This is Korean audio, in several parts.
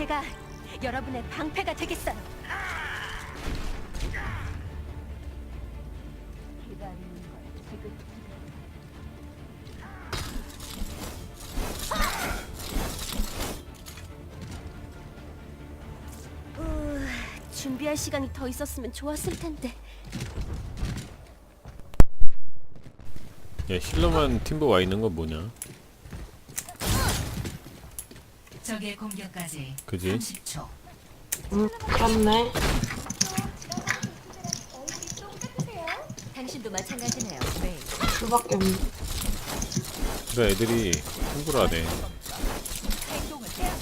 제가 여러분의 방패가 되겠어요. 우, 준비할 시간이 더 있었으면 좋았을 텐데. 야 힐러만 팀버 와 있는 건 뭐냐? 적의 공격까지 그지? 30초. 음, 그렇네. 당신도 마찬가지네요. 네. 둘밖에 없네. 그래 애들이 공부를 하네.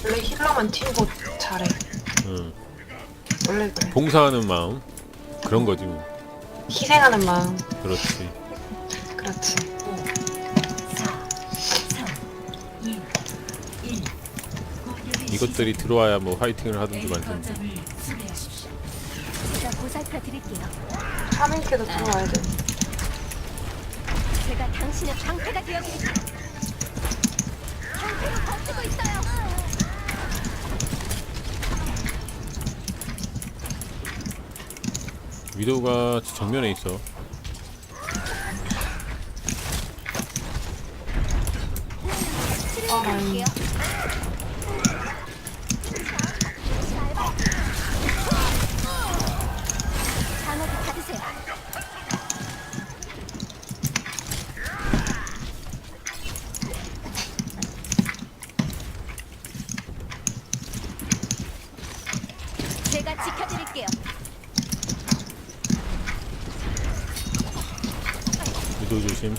원래 힐러만 팀보 잘해. 응. 원래 그래. 봉사하는 마음 그런 거지 뭐. 희생하는 마음. 그렇지. 그렇지. 이것들이 들어와야 뭐 화이팅을 하든지 말든지. 거점을 수비하십시오. 제가 보살펴 드릴게요. 3인캐도 들어와야 돼. 제가 당신의 방패가 되어드릴게요. 방패로 버티고 있어요. 위도가 정면에 있어. 아, 라인. 장어도 받으세요. 제가 지켜드릴게요. 위도 조심.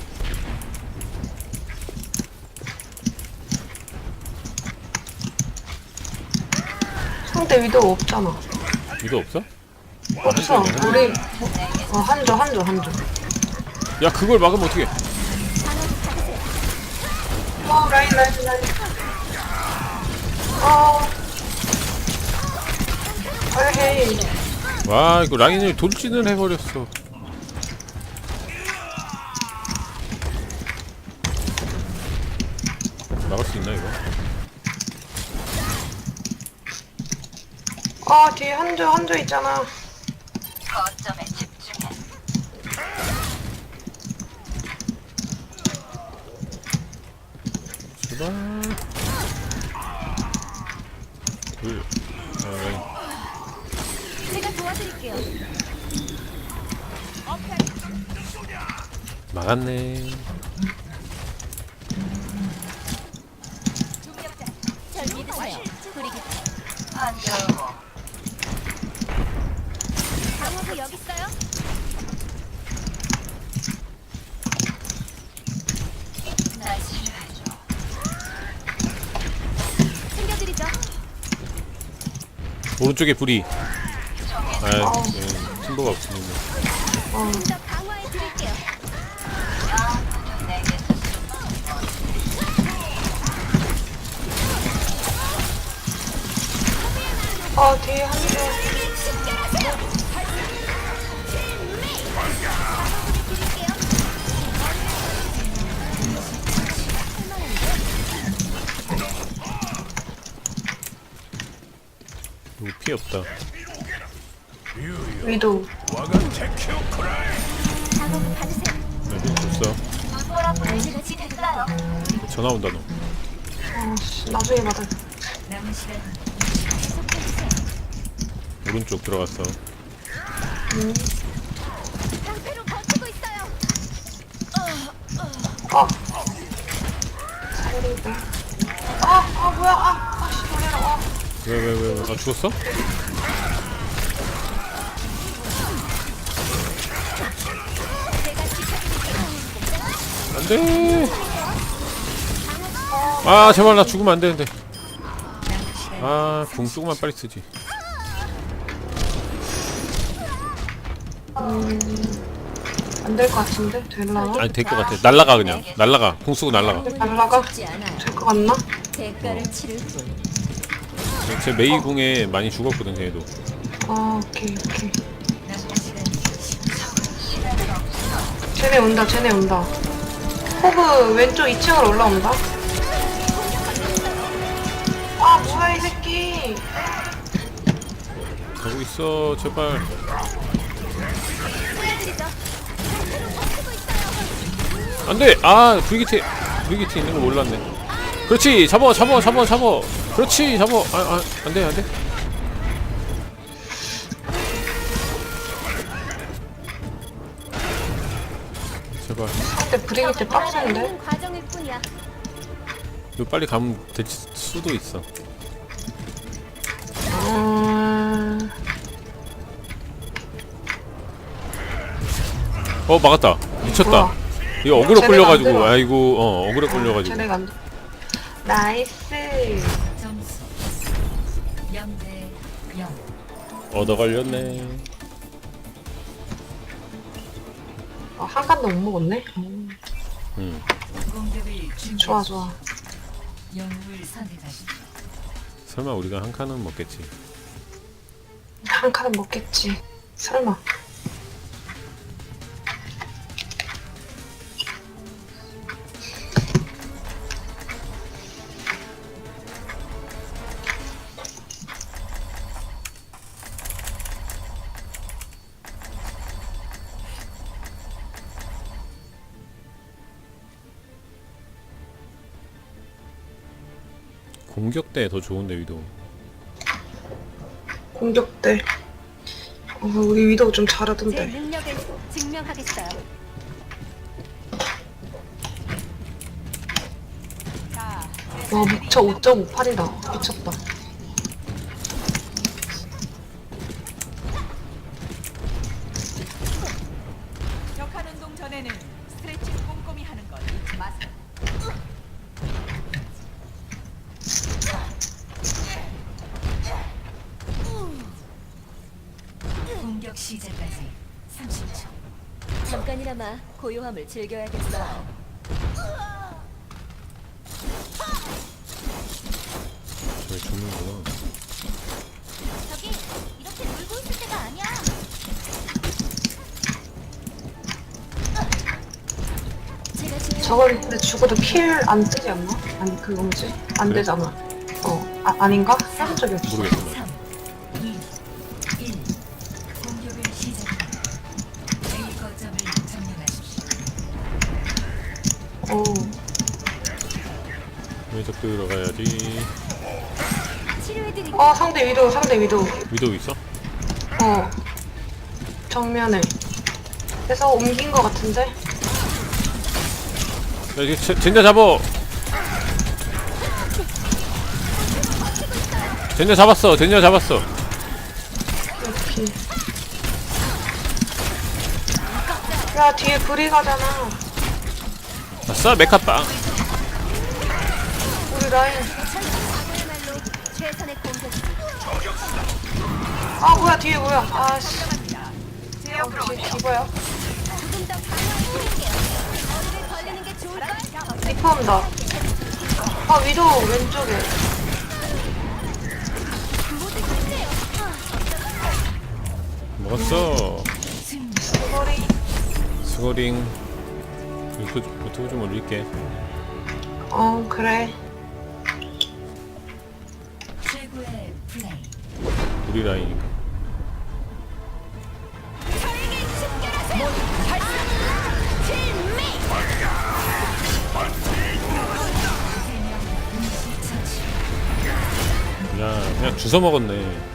상대 위도 없잖아. 위도 없어? 없어. 우리 어, 한조 한조 한조. 야 그걸 막으면 어떻게? 어 라인 라인 라인. 어. 아헤이. 와 이거 라인을 돌진을 해버렸어. 막을 수 있나 이거? 아 뒤에 한조 한조 있잖아. 제발. 둘. 아. 제가 도와드릴게요. 막았네. 절 믿으세요. 브리기. 오른쪽에 불이. 아, 예, 팀버가 없으면. 어. 없다. 위도. 받으세요. 줬어. 지켜드릴게요. 전화 온다 너. 어 씨, 나중에 받아. 계속해주세요. 오른쪽 들어갔어. 방패로 버티고 있어요. 아. 살리고. 아, 아 뭐야? 아. 왜 왜왜 왜? 아 죽었어? 안돼. 아 제발 나 죽으면 안 되는데. 아궁 조금만 빨리 쓰지. 안 될 것 같은데? 될라나? 아니 될 것 같아. 날라가 그냥. 날라가. 궁 쓰고 날라가. 날라가? 될 것 같나? 대가를 치를 뿐. 제 메이 궁에 많이 죽었거든 쟤도. 아, 오케이, 오케이. 쟤네 온다, 쟤네 온다. 호그 왼쪽 2층으로 올라온다. 아 뭐야 이 새끼 가고 있어 제발. 안돼 아 VGT VGT 있는 거 몰랐네 그렇지 잡아 잡아 잡아 잡아 그렇지 잡아 아, 아 안돼 안돼 제발 상대 브리기트 빡센데 알아가는 과정일 뿐이야. 이거 빨리 가면 될 수도 있어 음... 어 막았다 미쳤다 뭐야? 이거 어그로 쟤네가 안 끌려가지고 들어. 아이고 어 어그로 끌려가지고 쟤네가 안 돼. 나이스 얻어 걸렸네. 아, 한 칸도 못 먹었네? 음, 음 공격을 준비 좋아 좋아. 영웅을 선택하십시오 설마 우리가 한 칸은 먹겠지? 한 칸은 먹겠지. 설마 공격 때더 좋은데 위도 공격 때 어, 우리 위도우 좀 제 잘하던데. 능력을 증명하겠어요. 와 미쳐. 5.58이다. 미쳤다 격한 운동 전에는 스트레칭 꼼꼼히 하는 걸 잊지 마세요. 공격 시작까지 30초 잠깐이나마 고요함을 즐겨야겠어요. 저기 죽는구나 저기 이렇게 놀고 있을 때가 아니야. 제가 제일 저걸 근데 죽어도 킬 안 뜨지 않나? 아니 그거 뭐지? 안 그래? 되잖아 어 아, 아닌가? 해본 적이 없어 모르겠어 오. 왼쪽 들어가야지. 치료해드릴게요. 어 상대 위도우 상대 위도우. 위도 있어? 어. 정면에. 그래서 옮긴 거 같은데? 야 이게 제- 젠자 잡어! 젠자 잡았어 젠자 잡았어. 이렇게 야 뒤에 불이 가잖아 아싸 메카빵 우리 라인. 아 뭐야 뒤에 뭐야? 아씨. 뒤에? 리퍼온다. 아 위도우 왼쪽에. 먹었어. 수거리 스거링 유튜브, 유튜브 좀 올릴게. 어 그래. 최고의 플레이. 우리 라인이니까. 야 그냥 주워 먹었네